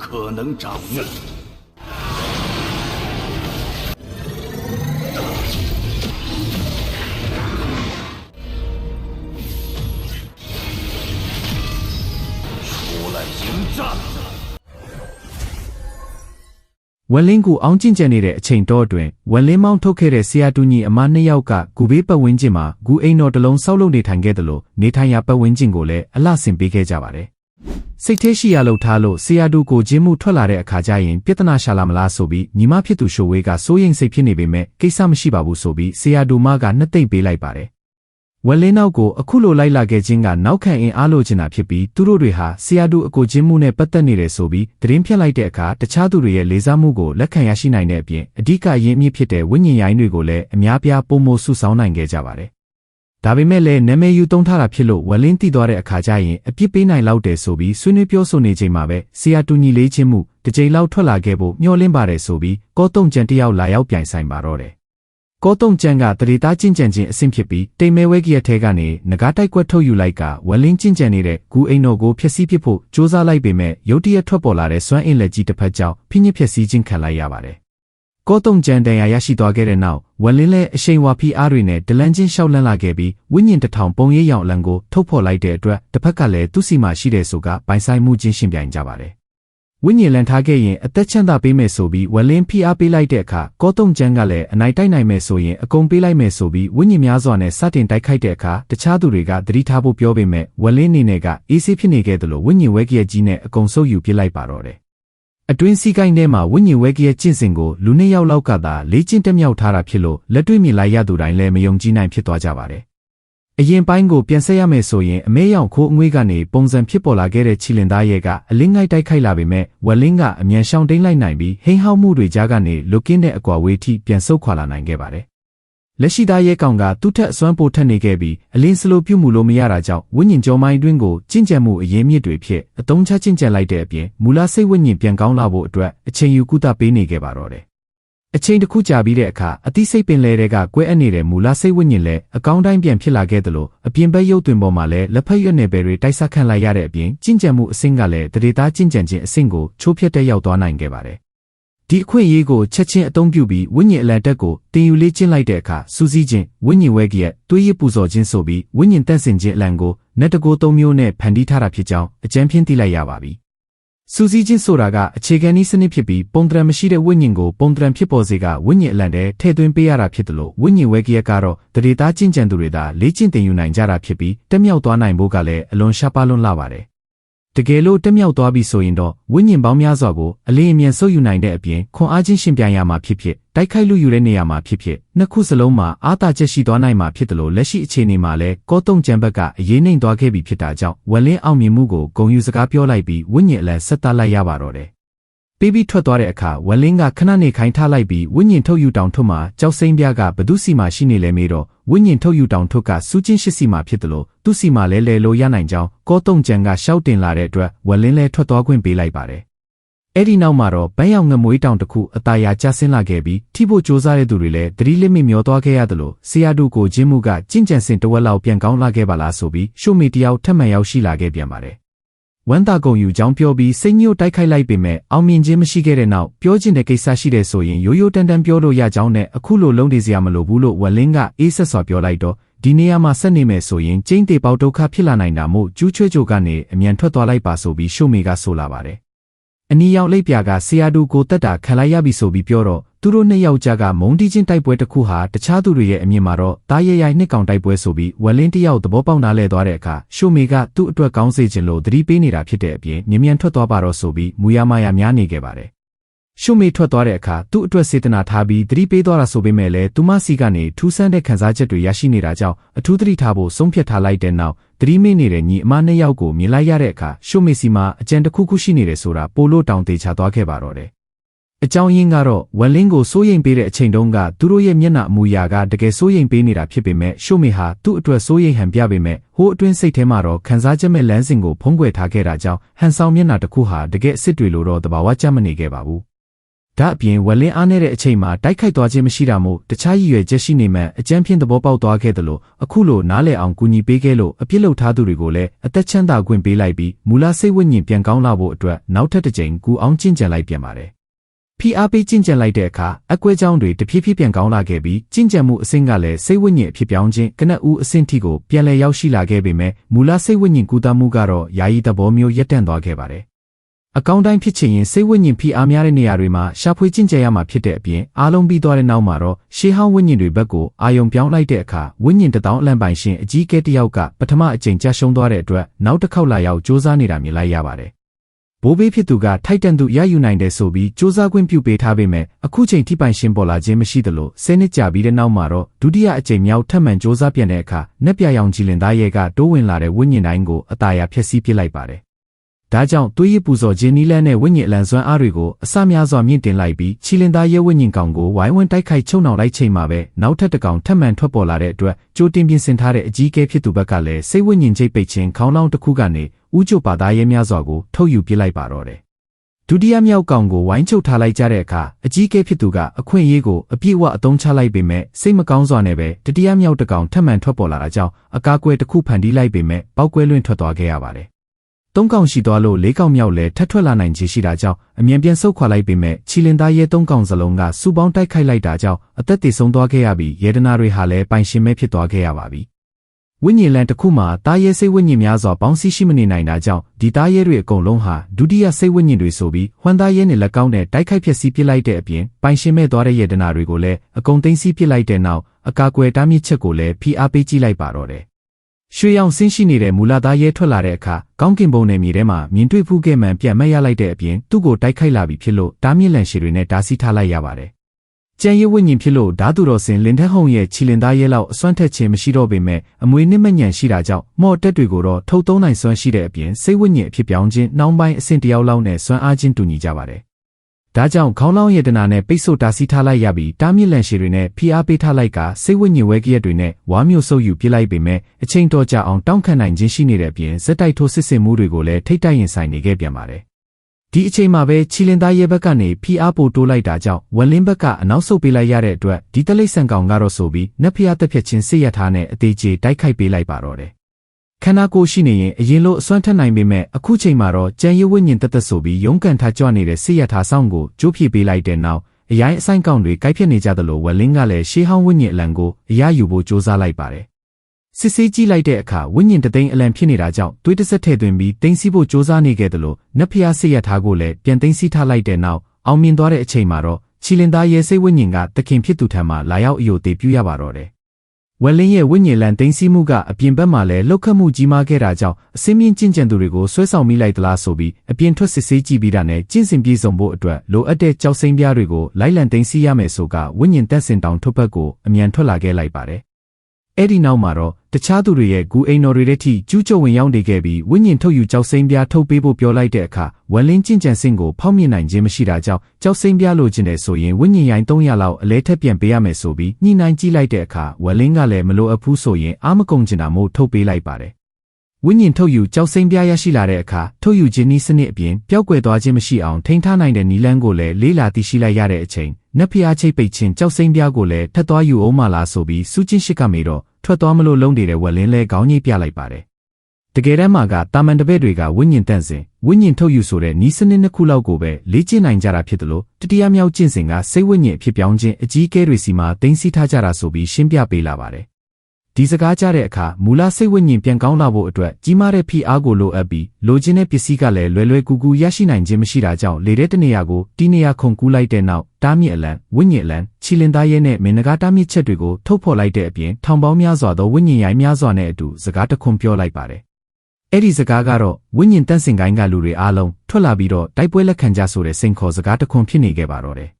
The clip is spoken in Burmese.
可能掌握。出来迎战！ ဝက်လင်းကိုအောင်းကျင့်ကြံနေတဲ့အချိန်တော့အတွင်းဝက်လင်းမောင်းထုတ်ခဲ့တဲ့ဆရာတူညီအမနှစ်ယောက်ကဂူဘေးပတ်ဝန်းကျင်မှာဂူအိမ်တော်တစ်လုံးဆောက်လုပ်နေထိုင်ခဲ့တယ်လို့နေထိုင်ရာပတ်ဝန်းကျင်ကိုလည်းအလှဆင်ပေးခဲ့ကြပါတယ်။ စိတ်ထဲရှိရလို့ထားလို့ဆရာတူကိုဂျင်းမှုထွက်လာတဲ့အခါကျရင်ပြဿနာရှာလာမလားဆိုပြီးညီမဖြစ်သူရှိုဝေးကစိုးရိမ်စိတ်ဖြစ်နေပေမဲ့ကိစ္စမရှိပါဘူးဆိုပြီးဆရာတူမကနှစ်သိမ့်ပေးလိုက်ပါတယ်။ဝက်လင်းနောက်ကိုအခုလိုလိုက်လာခဲ့ခြင်းကနောက်ခံအင်အားလိုချင်တာဖြစ်ပြီးသူတို့တွေဟာဆီယာဒူအကိုချင်းမှုနဲ့ပတ်သက်နေတယ်ဆိုပြီးသတင်းဖြတ်လိုက်တဲ့အခါတခြားသူတွေရဲ့လေးစားမှုကိုလက်ခံရရှိနိုင်တဲ့အပြင်အဓိကအရင်းအမြစ်ဖြစ်တဲ့ဝိညာဉ်ရိုင်းတွေကိုလည်းအများပြားပုံမိုစုဆောင်းနိုင်ခဲ့ကြပါတယ်။ ဒါပေမဲ့လည်းနာမည်ယူသုံးထားတာဖြစ်လို့ဝက်လင်းတည်သွားတဲ့အခါကျရင်အပြစ်ပေးနိုင်လောက်တယ်ဆိုပြီးဆွေးနွေးပြောဆိုနေချိန်မှာပဲဆီယာတူညီလေးချင်းမှုတစ်ကြိမ်လောက်ထွက်လာခဲ့ဖို့မျှော်လင့်ပါတယ်ဆိုပြီးကောတုံကျန်တယောက်လာရောက်ပြိုင်ဆိုင်ပါတော့တယ်။ကောတုံကျန်ကတရေသားကျင့်ကြံခြင်းအဆင့်ဖြစ်ပြီးတိမ်မဲဝဲကြီးရဲ့ထဲကနေငကားတိုက်ကွက်ထုတ်ယူလိုက်ကဝလင်းကျင့်ကြံနေတဲ့ဂူအိမ်တော်ကိုဖျက်ဆီးပစ်ဖို့စ조사လိုက်ပေမဲ့ရုတ်တရက်ထွက်ပေါ်လာတဲ့စွမ်းအင်လက်ကြီးတစ်ဖက်ကြောင့်ဖိညစ်ဖျက်ဆီးခြင်းခံလိုက်ရပါတယ်။ ကောတုံကျန်တန်ရာရရှိသွားခဲ့တဲ့နောက်ဝလင်းလည်းအရှိန်ဝါဖီအားတွေနဲ့ဒလန်ချင်းရှောက်လန်းလာခဲ့ပြီးဝိညာဉ်တစ်ထောင်ပုံရိပ်ရောင်အလံကိုထုတ်ဖော်လိုက်တဲ့အတွက်တစ်ဖက်ကလည်းသူ့စီမှာရှိတဲ့ဆိုကပိုင်ဆိုင်မှုချင်းရှင်ပြိုင်ကြပါတယ်။ဝိညာဉ်လန်ထားခဲ့ရင်အသက်ချမ်းသာပေးမယ်ဆိုပြီးဝက်လင်းဖိအားပေးလိုက်တဲ့အခါကောတုံကျန်းကလည်းအနိုင်တိုက်နိုင်မယ်ဆိုရင်အကုန်ပေးလိုက်မယ်ဆိုပြီးဝိညာဉ်များစွာနဲ့စတင်တိုက်ခိုက်တဲ့အခါတခြားသူတွေကသတိထားဖို့ပြောပေမဲ့ဝက်လင်းအနေနဲ့ကအေးဆေးဖြစ်နေခဲ့တယ်လို့ဝိညာဉ်ဝဲကရဲ့ကြီးနဲ့အကုန်ဆုပ်ယူပစ်လိုက်ပါတော့တယ်။ အတွင်းစည်းကိုင်းထဲမှာဝိညာဉ်ဝဲကရဲ့ကျင့်စဉ်ကိုလူနှစ်ယောက်လောက်ကသာလေးကျင့်တက်မြောက်ထားတာဖြစ်လို့လက်တွေ့မြင်လိုက်ရသူတိုင်းလည်းမယုံကြည်နိုင်ဖြစ်သွားကြပါတယ်။အရင်ပိုင်းကိုပြန်ဆက်ရမယ်ဆိုရင်အမဲရောင်ခိုးအငွေးကနေပုံစံဖြစ်ပေါ်လာခဲ့တဲ့ချီလင်သားရဲ့ကအလင်းငိုက်တိုက်ခိုက်လာပေမဲ့ဝက်လင်းကအမြန်ရှောင်တိန်လိုက်နိုင်ပြီးဟိန်းဟောက်မှုတွေကြားကနေလွတ်ကင်းတဲ့အကွာဝေးထိပြန်ဆုတ်ခွာလာနိုင်ခဲ့ပါတယ်။ လက်ရှိသားရဲ့ကောင်ကသူ့ထက်အစွမ်းပိုထက်နေခဲ့ပြီးအလင်းစလိုပြုတ်မှုလို့မရတာကြောင့်ဝိညာဉ်ကြောမိုင်းတွင်းကိုကျင့်ကြံမှုအရင်မြစ်တွေဖြစ်အတုံးချကျင့်ကြံလိုက်တဲ့အပြင်မူလစိတ်ဝိညာဉ်ပြန်ကောင်းလာဖို့အတွက်အချိန်ယူကုသပေးနေခဲ့ပါတော့တယ်။အချိန်တစ်ခုကြာပြီးတဲ့အခါအသိစိတ်ပင်လဲတဲ့ကကွဲအပ်နေတဲ့မူလစိတ်ဝိညာဉ်လည်းအကောင်းတိုင်းပြန်ဖြစ်လာခဲ့သလိုအပြင်ဘက်ရုပ်သွင်ပေါ်မှာလည်းလက်ဖက်ရွက်နယ်ပယ်တွေတိုက်ဆက်ခံလိုက်ရတဲ့အပြင်ကျင့်ကြံမှုအဆင့်ကလည်းတရေသားကျင့်ကြံခြင်းအဆင့်ကိုချိုးဖျက်တက်ရောက်သွားနိုင်ခဲ့ပါတယ်။ ဒီအခွင့်အရေးကိုချက်ချင်းအသုံးပြုပြီးဝိညာဉ်အလံတက်ကိုတင်ယူလေးကျင့်လိုက်တဲ့အခါစူးစီးခြင်းဝိညာဉ်ဝဲကြီးရဲ့တွေးရပူဇော်ခြင်းဆိုပြီးဝိညာဉ်တန့်စင်ခြင်းအလံကိုနက်တကိုသုံးမျိုးနဲ့ဖန်တီးထားတာဖြစ်ကြောင်းအကြံဖြင့်သိလိုက်ရပါပြီ။စူးစီးခြင်းဆိုတာကအခြေခံနည်းစနစ်ဖြစ်ပြီးပုံတရံမရှိတဲ့ဝိညာဉ်ကိုပုံတရံဖြစ်ပေါ်စေကဝိညာဉ်အလံတဲ့ထည့်သွင်းပေးရတာဖြစ်တယ်လို့ဝိညာဉ်ဝဲကရက်ကတော့တရေသားကျင့်ကြံသူတွေသာလေ့ကျင့်သင်ယူနိုင်ကြတာဖြစ်ပြီးတက်မြောက်သွားနိုင်ဖို့ကလည်းအလွန်ရှားပါလွန်းလာပါတယ် တကယ်လို့တက်မြောက်သွားပြီဆိုရင်တော့ဝိညာဉ်ပေါင်းများစွာကိုအလေးအမြတ်ဆုပ်ယူနိုင်တဲ့အပြင်ခွန်အားချင်းရှင်ပြိုင်ရမှာဖြစ်ဖြစ်တိုက်ခိုက်လူယူတဲ့နေရာမှာဖြစ်ဖြစ်နှစ်ခုစလုံးမှာအားသာချက်ရှိသွားနိုင်မှာဖြစ်တယ်လို့လက်ရှိအခြေအနေမှာလည်းကောတုံကျန်ဘက်ကအရေးနှိမ်သွားခဲ့ပြီဖြစ်တာကြောင့်ဝက်လင်းအောင်မြင်မှုကိုဂုံယူစကားပြောလိုက်ပြီးဝိညာဉ်အလံဆက်သလိုက်ရပါတော့တယ် ပေးပြီးထွက်သွားတဲ့အခါဝက်လင်းကခဏနေခိုင်းထားလိုက်ပြီးဝိညာဉ်ထုတ်ယူတောင်ထုတ်မှာကြောက်စိမ့်ပြကဘသူစီမှာရှိနေလဲမေးတော့ဝိညာဉ်ထုတ်ယူတောင်ထုတ်ကစူးချင်းရှိစီမှာဖြစ်တယ်လို့သူစီမှာလဲလဲလို့ရနိုင်ကြောင်းကောတုံကျန်ကရှောက်တင်လာတဲ့အတွက်ဝက်လင်းလဲထွက်သွားခွင့်ပေးလိုက်ပါတယ်အဲ့ဒီနောက်မှာတော့ဘန်းရောင်ငမွေးတောင်တစ်ခုအตาယာကျဆင်းလာခဲ့ပြီးထိဖို့စ조사တဲ့သူတွေလည်းသတိလစ်မိမျောသွားခဲ့ရတယ်လို့ဆရာတို့ကိုဂျင်းမှုကကြင့်ကြံစင်တဝက်လောက်ပြန်ကောင်းလာခဲ့ပါလားဆိုပြီးရှုမီတယောက်ထပ်မံရောက်ရှိလာခဲ့ပြန်ပါတယ် ဝမ်းသာကုန်ယူကြောင်းပြောပြီးစိတ်ညို့တိုက်ခိုက်လိုက်ပေမဲ့အောင်မြင်ခြင်းမရှိခဲ့တဲ့နောက်ပြောချင်တဲ့ကိစ္စရှိတဲ့ဆိုရင်ရိုးရိုးတန်တန်ပြောလို့ရကြောင်းနဲ့အခုလိုလုံးနေစရာမလိုဘူးလို့ဝက်လင်းကအေးဆက်စွာပြောလိုက်တော့ဒီနေရာမှာဆက်နေမယ်ဆိုရင်ကျင်းတေပေါဒုက္ခဖြစ်လာနိုင်တာမို့ကျူးချွေးကြိုကနေအမြန်ထွက်သွားလိုက်ပါဆိုပြီးရှုမီကဆိုလာပါတယ်အနီရောက်လိပ်ပြာကဆရာတူကိုတက်တာခံလိုက်ရပြီဆိုပြီးပြောတော့ သူတို့နှစ်ယောက်ကြားကမုံတီချင်းတိုက်ပွဲတစ်ခုဟာတခြားသူတွေရဲ့အမြင်မှာတော့တားရရိုင်နှစ်ကောင်တိုက်ပွဲဆိုပြီးဝက်လင်းတယောက်သဘောပေါက်နားလဲသွားတဲ့အခါရှုမီကသူ့အတွက်ကောင်းစေခြင်းလို့သတိပေးနေတာဖြစ်တဲ့အပြင်မြ мян ထွက်သွားပါတော့ဆိုပြီးမူရမရများနေခဲ့ပါတယ်ရှုမီထွက်သွားတဲ့အခါသူ့အတွက်စေတနာထားပြီးသတိပေးသွားတာဆိုပေမဲ့လည်းသူမစီကနေထူးဆန်းတဲ့ခံစားချက်တွေရရှိနေတာကြောင့်အထူးသတိထားဖို့ဆုံးဖြတ်ထားလိုက်တဲ့နောက်သတိမေ့နေတဲ့ညီအမနှစ်ယောက်ကိုမြင်လိုက်ရတဲ့အခါရှုမီစီမှာအကြံတစ်ခုခုရှိနေတယ်ဆိုတာပိုလို့တောင်သေးချသွားခဲ့ပါတော့တယ် အကြောင်းရင်းကတော့ဝက်လင်းကိုစိုးရိမ်ပေးတဲ့အချိန်တုန်းကသူတို့ရဲ့မျက်နှာအမူအရာကတကယ်စိုးရိမ်ပေးနေတာဖြစ်ပေမဲ့ရှုမီဟာသူ့အတွက်စိုးရိမ်ဟန်ပြပေမဲ့ဟိုးအတွင်းစိတ်ထဲမှာတော့ခံစားချက်မဲ့လမ်းစဉ်ကိုဖုံးကွယ်ထားခဲ့တာကြောင့်ဟန်ဆောင်မျက်နှာတစ်ခုဟာတကယ်အစ်စ်တွေလိုတော့တဘာဝကြမနေခဲ့ပါဘူး။ဒဒါအပြင်ဝက်လင်းအားနည်းတဲ့အချိန်မှာတိုက်ခိုက်သွားခြင်းမရှိတာမို့တခြားရည်ရွယ်ချက်ရှိနေမှအကြမ်းဖျင်းသဘောပေါက်သွားခဲ့တယ်လို့အခုလိုနားလည်အောင်ကူညီပေးခဲ့လို့အပြစ်လုပ်ထားသူတွေကိုလည်းအသက်ချမ်းသာခွင့်ပေးလိုက်ပြီးမူလစိတ်ဝိညာဉ်ပြန်ကောင်းလာဖို့အတွက်နောက်ထပ်တစ်ကြိမ်ကူအောင်ကျင့်ကြံလိုက်ပြန်ပါတယ်။ ဖီအားပေးကျင့်ကြံလိုက်တဲ့အခါအကွဲကြောင်းတွေတဖြည်းဖြည်းပြန်ကောင်းလာခဲ့ပြီးကျင့်ကြံမှုအဆင့်ကလည်းစိတ်ဝိညာဉ်အဖြစ်ပြောင်းခြင်းကနက်ဦးအဆင့်ထိကိုပြန်လည်ရောက်ရှိလာခဲ့ပေမဲ့မူလစိတ်ဝိညာဉ်ကူးသမှုကတော့ယာယီသဘောမျိုးရပ်တန့်သွားခဲ့ပါတယ်။အကောင့်တိုင်းဖြစ်ချင်ရင်စိတ်ဝိညာဉ်ဖိအားများတဲ့နေရာတွေမှာရှာဖွေကျင့်ကြံရမှာဖြစ်တဲ့အပြင်အားလုံးပြီးသွားတဲ့နောက်မှာတော့ရှေးဟောင်းဝိညာဉ်တွေဘက်ကိုအာယုံပြောင်းလိုက်တဲ့အခါဝိညာဉ်တစ်တောင်းအလံပိုင်ရှင်အကြီးကဲတစ်ယောက်ကပထမအကြိမ်ကြာရှုံးသွားတဲ့အတွက်နောက်တစ်ခေါက်လာရောက်စူးစမ်းနေတာမြင်လိုက်ရပါတယ်။ ဘိုးဘေးဖြစ်သူကထိုက်တန်သူရယူနိုင်တယ်ဆိုပြီးစူးစမ်းခွင့်ပြုပေးထားပေမဲ့အခုချိန်ထိပိုင်ရှင်ပေါ်လာခြင်းမရှိသလိုဆယ်နှစ်ကြာပြီးတဲ့နောက်မှာတော့ဒုတိယအကြိမ်မြောက်ထပ်မံစူးစမ်းပြန်တဲ့အခါနက်ပြရောင်ကြည်လင်သားရဲ့ကတိုးဝင်လာတဲ့ဝိညာဉ်တိုင်းကိုအตาရဖျက်ဆီးပစ်လိုက်ပါတယ်။ ဒါကြောင့်သွေးရည်ပူဇော်ခြင်းနီးလန်းတဲ့ဝိညာဉ်အလံစွမ်းအားတွေကိုအစများစွာမြင့်တင်လိုက်ပြီးချီလင်သားရဲ့ဝိညာဉ်ကောင်ကိုဝိုင်းဝန်းတိုက်ခိုက်ချုပ်နှောင်လိုက်ချိန်မှာပဲနောက်ထပ်တစ်ကောင်ထပ်မံထွက်ပေါ်လာတဲ့အတွက်ကြိုတင်ပြင်ဆင်ထားတဲ့အကြီးအကဲဖြစ်သူဘက်ကလည်းစိတ်ဝိညာဉ်ချိတ်ပိတ်ခြင်းခေါင်းလောင်းတစ်ခုကနေဥကြိုပါသားရဲများစွာကိုထုတ်ယူပစ်လိုက်ပါတော့တယ်။ဒုတိယမြောက်ကောင်ကိုဝိုင်းချုပ်ထားလိုက်ကြတဲ့အခါအကြီးအကဲဖြစ်သူကအခွင့်အရေးကိုအပြည့်အဝအသုံးချလိုက်ပေမဲ့စိတ်မကောင်းစွာနဲ့ပဲတတိယမြောက်တစ်ကောင်ထပ်မံထွက်ပေါ်လာတာကြောင့်အကာအကွယ်တစ်ခုဖန်တီးလိုက်ပေမဲ့ပောက်ကွဲလွင့်ထွက်သွားခဲ့ရပါတယ်။ သုံးကောင်ရှိသွားလို့လေးကောင်မြောက်လည်းထပ်ထွက်လာနိုင်ခြေရှိတာကြောင့်အမြန်ပြန်ဆုတ်ခွာလိုက်ပေမဲ့ချီလင်သားရဲသုံးကောင်စလုံးကစူပေါင်းတိုက်ခိုက်လိုက်တာကြောင့်အသက်သေဆုံးသွားခဲ့ရပြီးယေဒနာတွေဟာလည်းပိုင်ရှင်မဲ့ဖြစ်သွားခဲ့ရပါပြီ။ဝိညာဉ်လန်တစ်ခုမှာတားရဲစိတ်ဝိညာဉ်များစွာပေါင်းစည်းရှိမနေနိုင်တာကြောင့်ဒီတားရဲတွေအကုန်လုံးဟာဒုတိယစိတ်ဝိညာဉ်တွေဆိုပြီးဟွမ်သားရဲနဲ့လက်ကောင်းနဲ့တိုက်ခိုက်ဖျက်ဆီးပစ်လိုက်တဲ့အပြင်ပိုင်ရှင်မဲ့သွားတဲ့ယေဒနာတွေကိုလည်းအကုန်သိမ်းဆည်းပစ်လိုက်တဲ့နောက်အကာအကွယ်တားမြစ်ချက်ကိုလည်းဖိအားပေးကြည့်လိုက်ပါတော့တယ်။ ရွှေရောင်ဆင်းရှိနေတဲ့မူလာသားရဲထွက်လာတဲ့အခါကောင်းကင်ဘုံနယ်မြေထဲမှာမြင်တွေ့ဖူးခဲ့မှန်ပြန်မက်ရလိုက်တဲ့အပြင်သူ့ကိုတိုက်ခိုက်လာပြီဖြစ်လို့တားမြစ်လန်ရှည်တွေနဲ့တားဆီးထားလိုက်ရပါတယ်။ကျန်ရဝိညာဉ်ဖြစ်လို့ဓာတုတော်စင်လင်ထက်ဟုံရဲ့ချီလင်သားရဲလောက်အစွမ်းထက်ခြင်းမရှိတော့ပေမဲ့အမွေနစ်မညံရှိတာကြောင့်မော့တက်တွေကိုတော့ထုတ်သုံးနိုင်စွမ်းရှိတဲ့အပြင်စိတ်ဝိညာဉ်အဖြစ်ပြောင်းခြင်းနှောင်းပိုင်းအဆင့်တယောက်လောက်နဲ့စွမ်းအားချင်းတူညီကြပါတယ်။ ဒါကြောင့်ခေါင်းလောင်းယေတနာနဲ့ပိတ်ဆို့တားဆီးထားလိုက်ရပြီးတားမြစ်လန်ရှည်တွေနဲ့ဖိအားပေးထားလိုက်ကစိတ်ဝိညာဉ်ဝဲကရက်တွေနဲ့ဝါမျိုးဆုပ်ယူပြစ်လိုက်ပေမဲ့အချိန်တော်ကြာအောင်တောင့်ခံနိုင်ခြင်းရှိနေတဲ့အပြင်ဇက်တိုက်ထိုးစစ်ဆင်မှုတွေကိုလည်းထိတ်တိုက်ရင်ဆိုင်နေခဲ့ပြန်ပါတယ်။ဒီအချိန်မှာပဲချီလင်သားရဲဘက်ကနေဖိအားပိုတိုးလိုက်တာကြောင့်ဝက်လင်းဘက်ကအနောက်ဆုတ်ပေးလိုက်ရတဲ့အတွက်ဒီတလိပ်ဆန်ကောင်ကတော့ဆိုပြီးနက်ဖျားတက်ဖြတ်ခြင်းစစ်ရထားနဲ့အသေးချေတိုက်ခိုက်ပေးလိုက်ပါတော့တယ် ခန္ဓာကိုယ်ရှိနေရင်အရင်လိုအစွမ်းထက်နိုင်ပေမဲ့အခုချိန်မှာတော့ကြံရဝိညာဉ်တက်တက်ဆိုပြီးရုန်းကန်ထားကြွနေတဲ့စိရထားဆောင်ကိုကျိုးဖြေပေးလိုက်တဲ့နောက်အရိုင်းအဆိုင်ကောင်တွေကိုက်ဖြစ်နေကြသလိုဝက်လင်းကလည်းရှေးဟောင်းဝိညာဉ်အလံကိုအရယူဖို့ကြိုးစားလိုက်ပါတယ်စစ်ဆေးကြည့်လိုက်တဲ့အခါဝိညာဉ်တသိန်းအလံဖြစ်နေတာကြောင့်သွေးတစ်ဆက်ထည့်သွင်းပြီးတင်းစီဖို့ကြိုးစားနေခဲ့သလိုနတ်ဖျားစိရထားကိုလည်းပြန်တင်းစီထားလိုက်တဲ့နောက်အောင်မြင်သွားတဲ့အချိန်မှာတော့ချီလင်သားရဲစိတ်ဝိညာဉ်ကတခင်ဖြစ်သူထံမှလာရောက်အယိုသေးပြရပါတော့တယ် ဝက်လင်းရဲ့ဝိညာဉ်လန်သိမ်းဆည်းမှုကအပြင်ဘက်မှာလည်းလှုပ်ခတ်မှုကြီးမားခဲ့တာကြောင့်အစင်းမြင့်ကျင့်ကြံသူတွေကိုဆွဲဆောင်မိလိုက်သလားဆိုပြီးအပြင်ထွက်စစ်ဆေးကြည့်ပြီးတာနဲ့ကျင့်စဉ်ပြေဆုံးဖို့အတွက်လိုအပ်တဲ့ကြောက်စိမ့်ပြားတွေကိုလိုက်လံသိမ်းဆည်းရမယ်ဆိုကဝိညာဉ်တက်စင်တောင်ထုတ်ဘက်ကိုအမြန်ထွက်လာခဲ့လိုက်ပါတယ်။ အဲ့ဒီနောက်မှာတော့တခြားသူတွေရဲ့ဂူအိမ်တော်တွေထဲထိကျူးကျော်ဝင်ရောက်နေခဲ့ပြီးဝိညာဉ်ထုတ်ယူကြောက်စိမ့်ပြားထုတ်ပေးဖို့ပြောလိုက်တဲ့အခါဝက်လင်းကျင့်ကြံစင်ကိုဖောက်မြင်နိုင်ခြင်းမရှိတာကြောင့်ကြောက်စိမ့်ပြားလိုချင်တယ်ဆိုရင်ဝိညာဉ်ရိုင်း300လောက်အလဲထက်ပြန်ပေးရမယ်ဆိုပြီးညှိနှိုင်းကြည့်လိုက်တဲ့အခါဝက်လင်းကလည်းမလိုအပ်ဘူးဆိုရင်အာမကုန်ချင်တာမို့ထုတ်ပေးလိုက်ပါတယ် ဝိညာဉ်ထုတ်ယူကြောက်စိမ့်ပြားရရှိလာတဲ့အခါထုတ်ယူခြင်းနည်းစနစ်အပြင်ပျောက်ကွယ်သွားခြင်းမရှိအောင်ထိန်းထားနိုင်တဲ့နည်းလမ်းကိုလည်းလေးလာသိရှိလိုက်ရတဲ့အချိန်နက်ဖျားချိတ်ပိတ်ခြင်းကြောက်စိမ့်ပြားကိုလည်းထပ်သွားယူအောင်မလားဆိုပြီးစူးချင်းရှိကမေတော့ထွက်သွားမလို့လုံးနေတဲ့ဝက်လင်းလဲခေါင်းကြီးပြလိုက်ပါတယ်တကယ်တမ်းမှာကတာမန်တပည့်တွေကဝိညာဉ်တန့်စဉ်ဝိညာဉ်ထုတ်ယူဆိုတဲ့နီးစနစ်နှစ်ခုလောက်ကိုပဲလေ့ကျင့်နိုင်ကြတာဖြစ်တယ်လို့တတိယမြောက်ကျင့်စဉ်ကစိတ်ဝိညာဉ်အဖြစ်ပြောင်းခြင်းအကြီးအကဲတွေစီမှာတင်စီထားကြတာဆိုပြီးရှင်းပြပေးလာပါတယ် ဒီစကားကြားတဲ့အခါမူလစိတ်ဝိညာဉ်ပြန်ကောင်းလာဖို့အတွက်ကြီးမားတဲ့ဖိအားကိုလိုအပ်ပြီးလိုချင်တဲ့ပစ္စည်းကလည်းလွယ်လွယ်ကူကူရရှိနိုင်ခြင်းမရှိတာကြောင့်လေတဲ့တနေရာကိုတီးနေရာခုန်ကူးလိုက်တဲ့နောက်တားမြစ်အလံဝိညာဉ်အလံချီလင်သားရဲနဲ့မင်းနဂါတားမြစ်ချက်တွေကိုထုတ်ဖော်လိုက်တဲ့အပြင်ထောင်ပေါင်းများစွာသောဝိညာဉ်ရိုင်းများစွာနဲ့အတူစကားတခွန်းပြောလိုက်ပါတယ်အဲ့ဒီစကားကတော့ဝိညာဉ်တန့်စင်ကိုင်းကလူတွေအားလုံးထွက်လာပြီးတော့တိုက်ပွဲလက်ခံကြဆိုတဲ့စိန်ခေါ်စကားတခွန်းဖြစ်နေခဲ့ပါတော့တယ်